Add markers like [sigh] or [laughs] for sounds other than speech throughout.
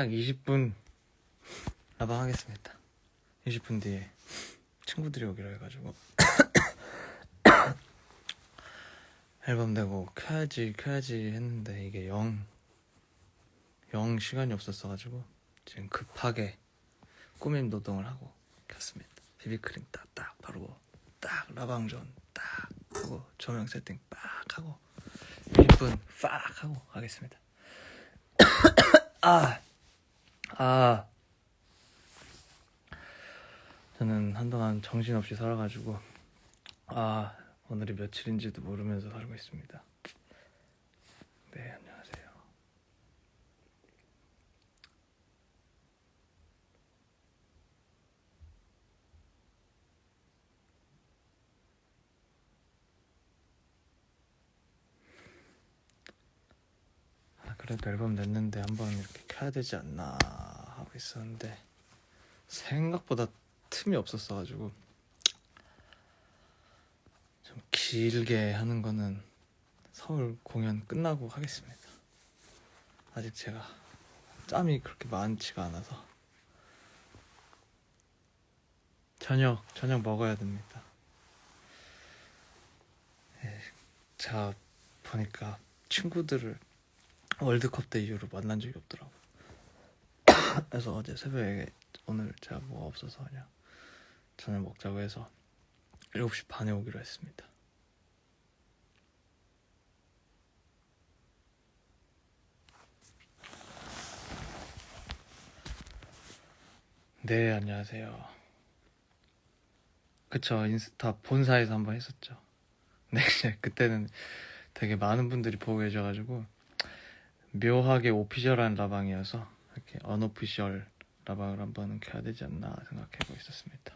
딱 20분 라방 하겠습니다. 20분 뒤에 친구들이 오기로 해가지고 [coughs] 앨범 내고 켜야지 켜야지 했는데 이게 영, 영 시간이 없었어가지고 지금 급하게 꾸밈 노동을 하고 켰습니다. 비비크림 딱딱 바르고 딱 라방존 딱 하고 조명 세팅 빡 하고 1분 빡 하고 가겠습니다. [coughs] 아, 아. 저는 한동안 정신없이 살아가지고 아 오늘이 며칠인지도 모르면서 살고 있습니다. 네 안녕하세요. 아, 그래도 앨범 냈는데 한번 이렇게 켜야 되지 않나 하고 있었는데 생각보다 틈이 없었어가지고 좀 길게 하는 거는 서울 공연 끝나고 하겠습니다. 아직 제가 짬이 그렇게 많지가 않아서 저녁 저녁 먹어야 됩니다. 예, 제가 보니까 친구들을 월드컵 때 이후로 만난 적이 없더라고. 그래서 어제 새벽에 오늘 제가 뭐가 없어서 그냥 저녁 먹자고 해서 7시 반에 오기로 했습니다. 네, 안녕하세요. 그쵸, 인스타 본사에서 한번 했었죠. [laughs] 네, 그때는 되게 많은 분들이 보고 계셔가지고 묘하게 오피셜한 라방이어서 이렇게 언오피셜 라방을 한번 켜야 되지 않나 생각하고 있었습니다.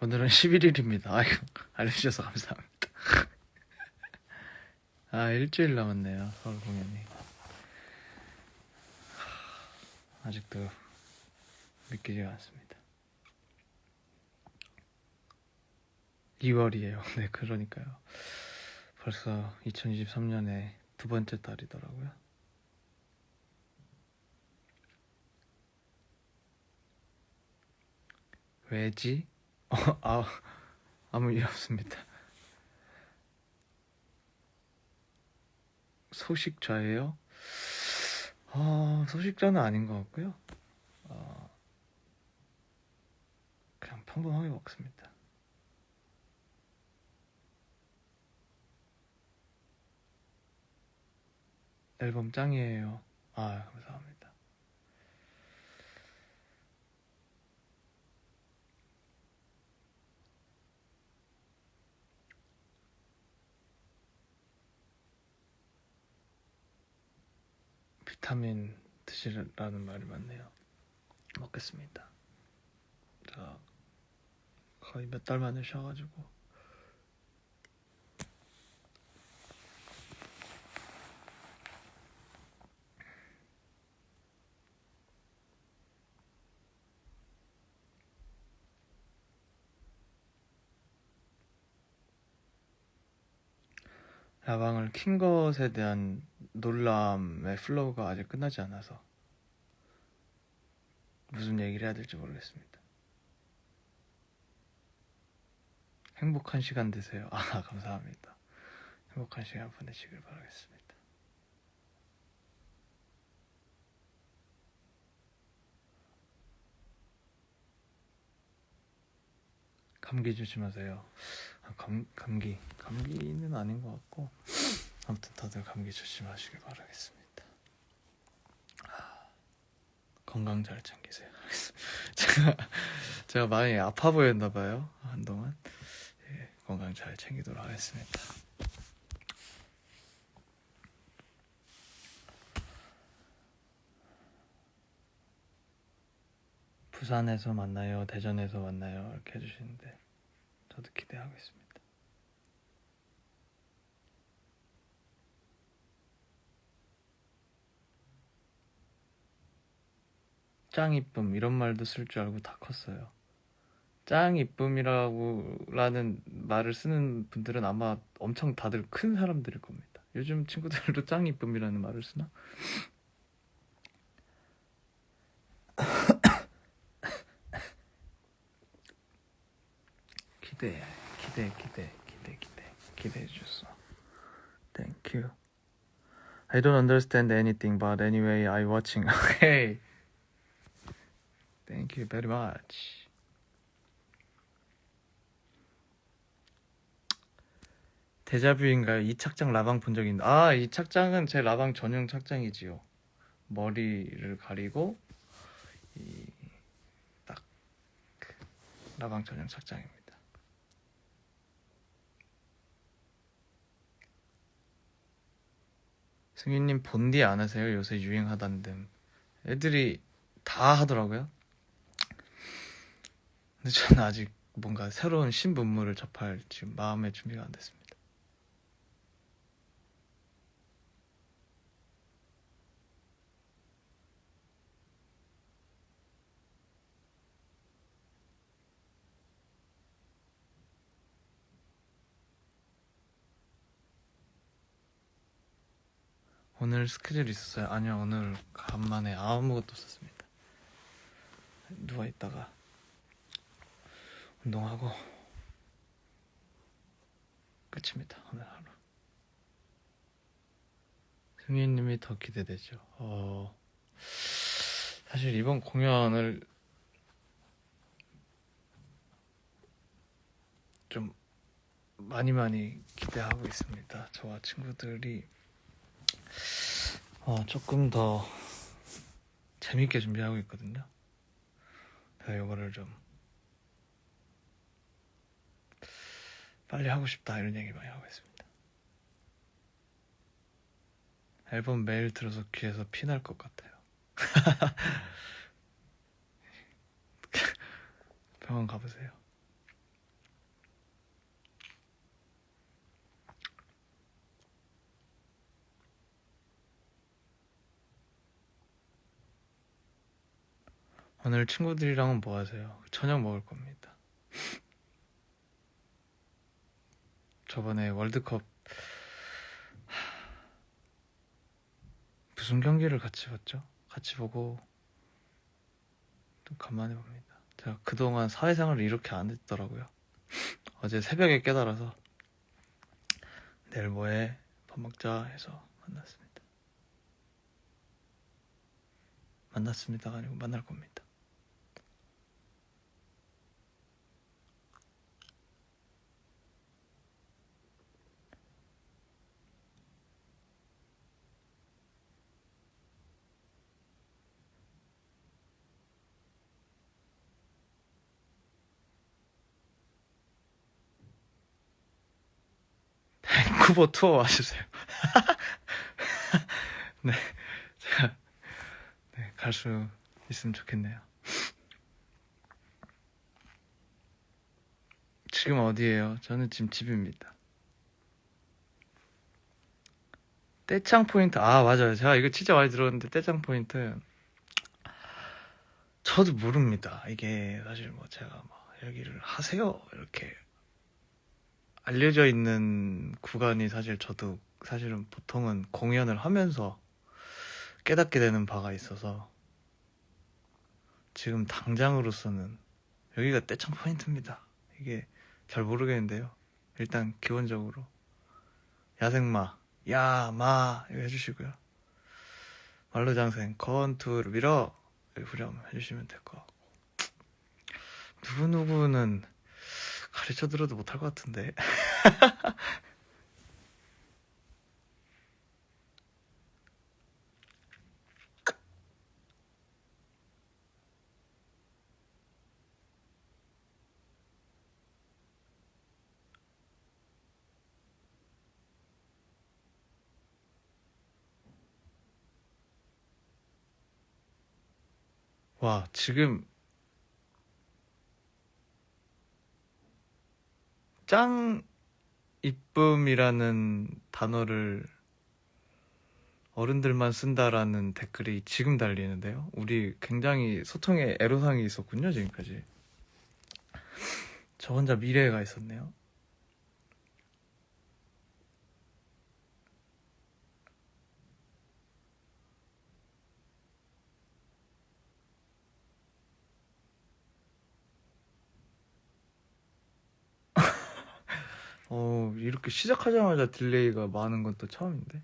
오늘은 11일입니다. 아이고, [laughs] 알려주셔서 감사합니다. [laughs] 아, 일주일 남았네요. 서울 공연이. 하, 아직도 믿기지가 않습니다. 2월이에요. [laughs] 네, 그러니까요. 벌써 2023년에 두 번째 달이더라고요. 왜지? [laughs] 어, 아, 아무 일 없습니다. 소식자예요? 아, 소식자는 아닌 것 같고요. 어, 그냥 평범하게 먹습니다. 앨범 짱이에요. 아, 감사합니다. 비타민 드시라는 말이 맞네요. 먹겠습니다. 자, 거의 몇 달 만에 쉬어가지고 라방을 킨 것에 대한 놀람의 플로우가 아직 끝나지 않아서 무슨 얘기를 해야 될지 모르겠습니다. 행복한 시간 되세요. 아, [laughs] 감사합니다. 행복한 시간 보내시길 바라겠습니다. 감기 조심하세요. 아, 감, 감기. 감기는 아닌 것 같고, 아무튼 다들 감기 조심하시길 바라겠습니다. 아, 건강 잘 챙기세요. [laughs] 제가, 제가 많이 아파 보였나 봐요. 한동안. 예, 건강 잘 챙기도록 하겠습니다. 부산에서 만나요, 대전에서 만나요, 이렇게 해주시는데, 저도 기대하고 있습니다. 짱 이쁨 이런 말도 쓸 줄 알고 다 컸어요. 짱 이쁨이라고 라는 말을 쓰는 분들은 아마 엄청 다들 큰 사람들일 겁니다. 요즘 친구들도 짱 이쁨이라는 말을 쓰나? 기대, 기대, 기대, 기대, 기대, 기대해 줬어. Thank you. I don't understand anything, but anyway, I watching. Okay. Thank you very much. 데자뷰인가요? 이 착장 라방 본 적 있는데 아, 이 착장은 제 라방 전용 착장이지요. 머리를 가리고 이딱 그 라방 전용 착장입니다. 승윤님 본디 안 하세요? 요새 유행하던데 애들이 다 하더라고요. 근데 저는 아직 뭔가 새로운 신문물을 접할 지금 마음의 준비가 안 됐습니다. 오늘 스케줄 있었어요? 아니요, 오늘 간만에 아무것도 없었습니다. 누워 있다가 운동하고 끝입니다. 오늘 하루. 승희님이 더 기대되죠. 어, 사실 이번 공연을 좀 많이 많이 기대하고 있습니다. 저와 친구들이 어, 조금 더 재밌게 준비하고 있거든요. 제가 이거를 좀 빨리 하고 싶다 이런 얘기 많이 하고 있습니다. 앨범 매일 들어서 귀에서 피 날 것 같아요. [laughs] 병원 가보세요. 오늘 친구들이랑은 뭐 하세요? 저녁 먹을 겁니다. 저번에 월드컵 무슨 경기를 같이 봤죠? 같이 보고 좀 간만에 봅니다. 제가 그동안 사회생활을 이렇게 안 했더라고요. [laughs] 어제 새벽에 깨달아서 내일 뭐해? 밥 먹자 해서 만났습니다. 만났습니다가 아니고 만날 겁니다. 밴쿠버 투어 와주세요. [laughs] 네, 제가 네, 갈 수 있으면 좋겠네요. 지금 어디에요? 저는 지금 집입니다. 떼창 포인트 아 맞아요. 제가 이거 진짜 많이 들었는데 떼창 포인트 저도 모릅니다. 이게 사실 뭐 제가 뭐 여기를 하세요 이렇게 알려져 있는 구간이 사실 저도 사실은 보통은 공연을 하면서 깨닫게 되는 바가 있어서 지금 당장으로서는 여기가 떼창 포인트입니다. 이게 잘 모르겠는데요. 일단 기본적으로 야생마, 야, 마 이거 해주시고요. 말로장생, 건투를 밀어 후렴 해주시면 될 것 같고 누구누구는 가르쳐 들어도 못할 것 같은데. [laughs] 와, 지금 짱 이쁨이라는 단어를 어른들만 쓴다라는 댓글이 지금 달리는데요. 우리 굉장히 소통에 애로사항이 있었군요, 지금까지. 저 혼자 미래가 있었네요. 어, 이렇게 시작하자마자 딜레이가 많은 건 또 처음인데.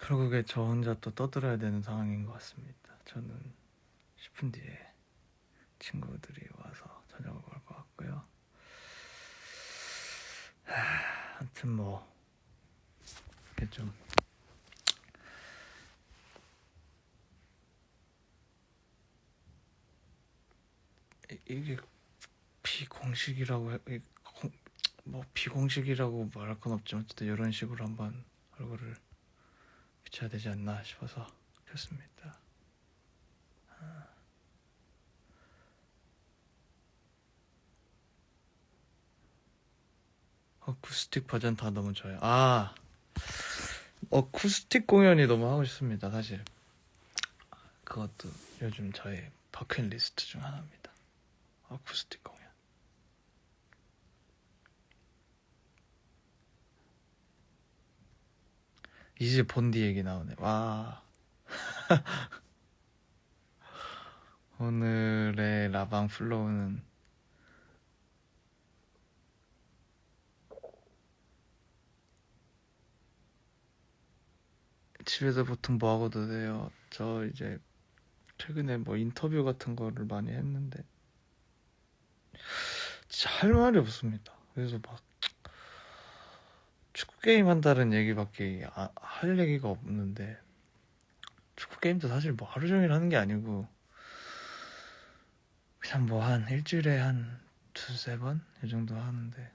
결국에 저 혼자 또 떠들어야 되는 상황인 것 같습니다. 저는 10분 뒤에 친구들이 와서 저녁을 먹을 것 같고요. 하, 하여튼 뭐 이게 좀 이- 이게 비공식이라고 해- 뭐 비공식이라고 말할 건 없지만 어쨌든 이런 식으로 한번 얼굴을 비춰야 되지 않나 싶어서 켰습니다. 어쿠스틱 버전 다 너무 좋아요. 아, 어쿠스틱 공연이 너무 하고 싶습니다. 사실 그것도 요즘 저의 버킷리스트 중 하나입니다. 어쿠스틱 공연. 이제 본디 얘기 나오네. 와. [laughs] 오늘의 라방 플로우는 집에서 보통 뭐 하고 드세요? 저 이제 최근에 뭐 인터뷰 같은 거를 많이 했는데 진짜 할 말이 없습니다. 그래서 막 축구 게임 한다는 얘기밖에 아- 할 얘기가 없는데 축구 게임도 사실 뭐 하루 종일 하는 게 아니고 그냥 뭐 한 일주일에 한 두세 번 이 정도 하는데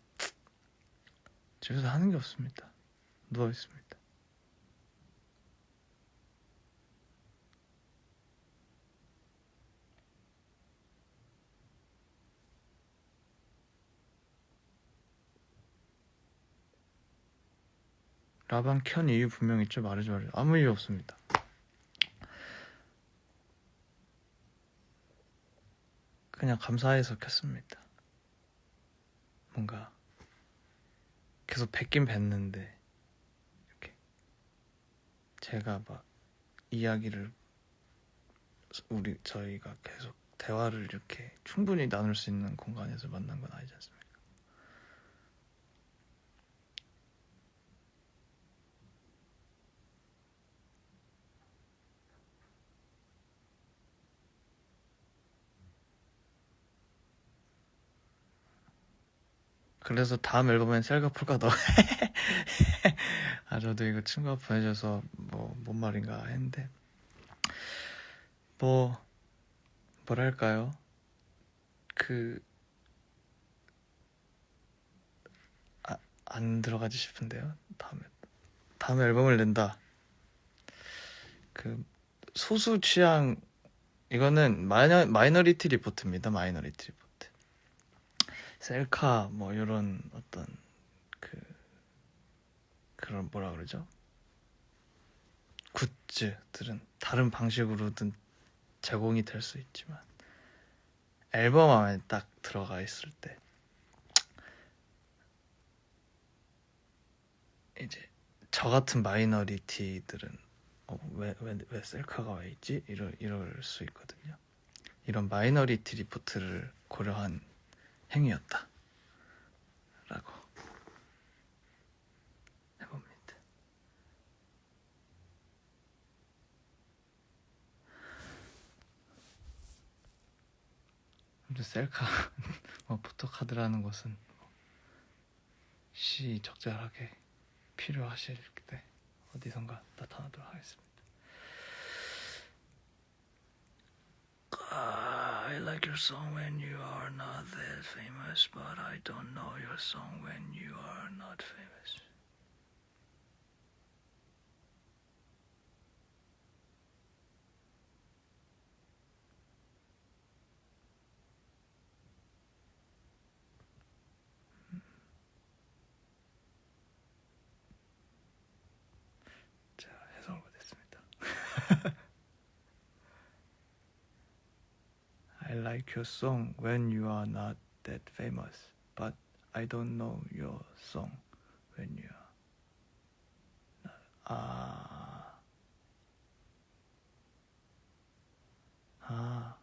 집에서 하는 게 없습니다. 누워 있습니다. 라방 켠 이유 분명 있죠? 말해줘 말해줘. 아무 이유 없습니다. 그냥 감사해서 켰습니다. 뭔가 계속 뵙긴 뵀는데 이렇게 제가 막 이야기를 우리 저희가 계속 대화를 이렇게 충분히 나눌 수 있는 공간에서 만난 건 아니지 않습니까? 그래서 다음 앨범엔 셀가풀가 너. [laughs] 아 저도 이거 친구가 보내줘서 뭐 뭔 말인가 했는데. 뭐 뭐랄까요? 그 아, 안 들어가지 싶은데요. 다음에 다음 앨범을 낸다. 그 소수 취향 이거는 마이너, 마이너리티 리포트입니다. 마이너리티 리포트 셀카 뭐 이런 어떤 그 그런 뭐라 그러죠? 굿즈들은 다른 방식으로든 제공이 될 수 있지만 앨범 안에 딱 들어가 있을 때 이제 저 같은 마이너리티들은 어, 왜, 왜, 왜 셀카가 왜 있지? 이럴, 이럴 수 있거든요. 이런 마이너리티 리포트를 고려한 행위였다. 라고 해봅니다. 셀카, [laughs] 뭐 포토카드라는 것은 시 적절하게 필요하실 때 어디선가 나타나도록 하겠습니다. I like your song when you are not that famous, but I don't know your song when you are not famous. Like your song when you are not that famous, but I don't know your song when you are. not- 아, 아,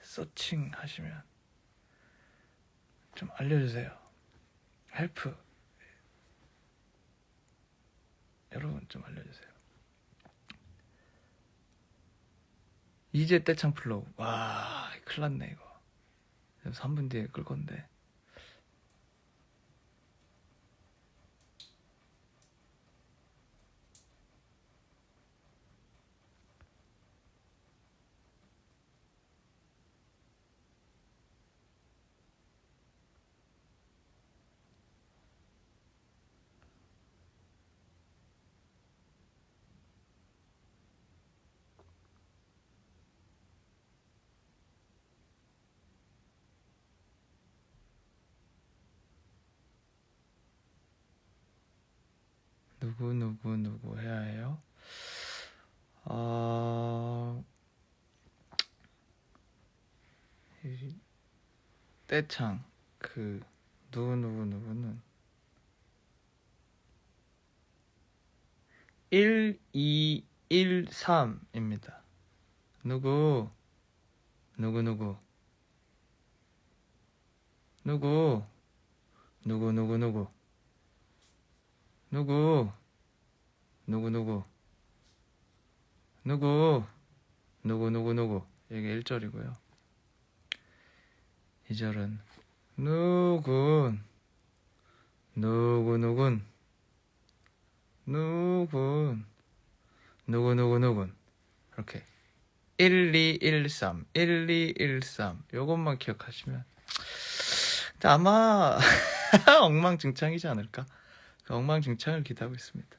서칭 하시면 좀 알려주세요. 헬프. 여러분 좀 알려주세요. 이제 떼창 플로우. 와, 큰일 났네, 이거. 3분 뒤에 끌 건데. 누구, 누구, 누구 해야 해요? 아, 이 떼창, 그, 누구, 누구, 누구는 1213입니다. 누구, 누구, 누구, 누구, 누구, 누구, 누구, 누구, 누구, 누구, 누구, 누구, 누구, 누구. 이게 1절이고요. 2절은 누군, 누구, 누군, 누군, 누구, 누구, 누군. 이렇게 1213, 1213. 요것만 기억하시면 아마 [laughs] 엉망진창이지 않을까? 그 엉망진창을 기대하고 있습니다.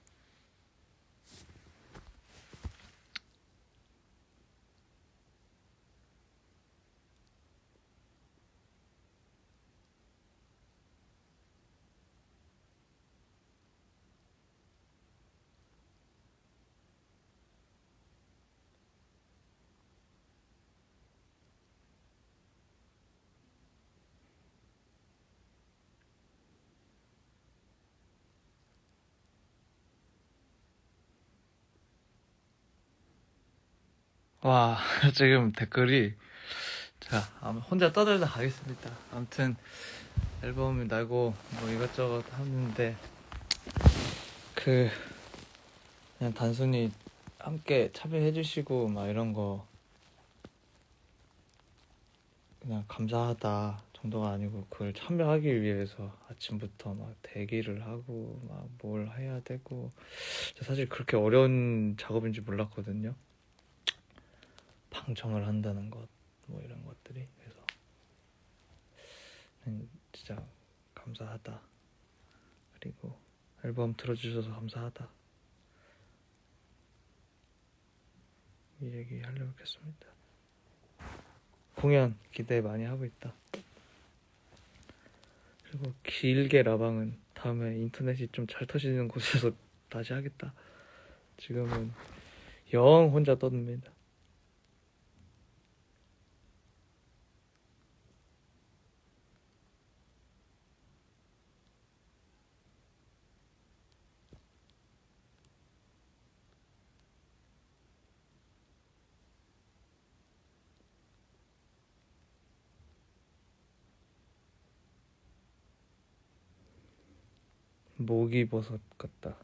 와, [laughs] 지금 댓글이 자, 혼자 떠들다 가겠습니다. 아무튼 앨범을 내고 뭐 이것저것 하는데 그 그냥 단순히 함께 참여해 주시고 막 이런 거 그냥 감사하다 정도가 아니고 그걸 참여하기 위해서 아침부터 막 대기를 하고 막 뭘 해야 되고 사실 그렇게 어려운 작업인지 몰랐거든요. 방청을 한다는 것, 뭐 이런 것들이 그래서 음, 진짜 감사하다. 그리고 앨범 들어주셔서 감사하다. 이 얘기 하려고 했습니다. 공연 기대 많이 하고 있다. 그리고 길게 라방은 다음에 인터넷이 좀 잘 터지는 곳에서 [laughs] 다시 하겠다. 지금은 영 혼자 떠듭니다. 모기버섯 같다.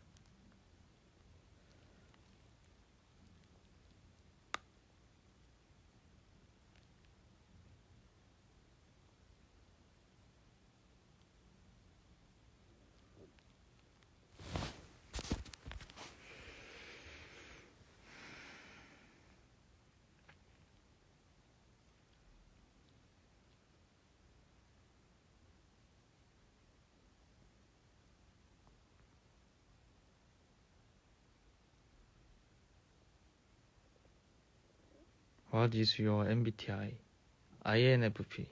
What is your MBTI? INFP.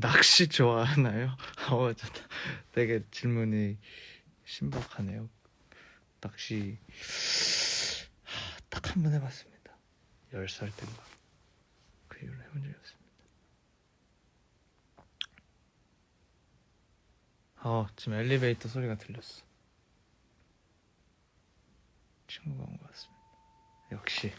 낚시 좋아하나요? [laughs] 어, 저, 되게 질문이 신박하네요. 낚시 딱 한 번 해봤습니다. 10살 땐가. 그 이후로 해본 적이 없습니다. 어, 지금 엘리베이터 소리가 들렸어. 친구가 온 것 같습니다. 역시.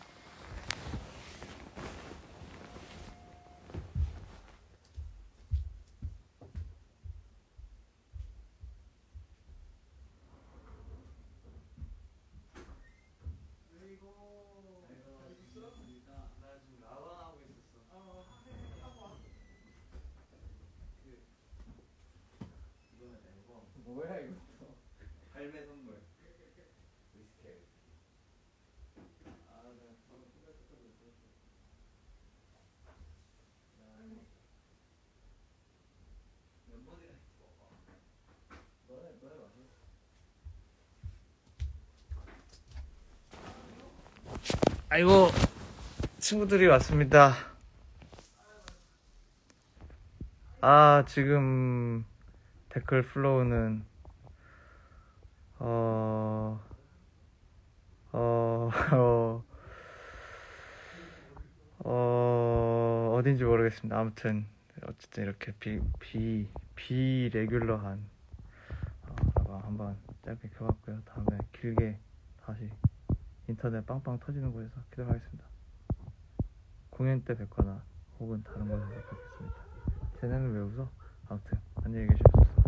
뭐야 이거 발매 선물 위스케 아 내가 바로 끝났었거든 멤버들이랑 너네 너네 마셔 아이고 친구들이 왔습니다. 아 지금 댓글 플로우는 어, 어, 어, [laughs] 어, 어딘지 모르겠습니다. 아무튼 어쨌든 이렇게 비, 비, 비레귤러한 어, 한번 짧게 켜봤고요. 다음에 길게 다시 인터넷 빵빵 터지는 곳에서 기도하겠습니다. 공연 때 뵙거나 혹은 다른 곳에서 뵙겠습니다. 쟤네는 왜 웃어? 아무튼 안녕히 계십시오.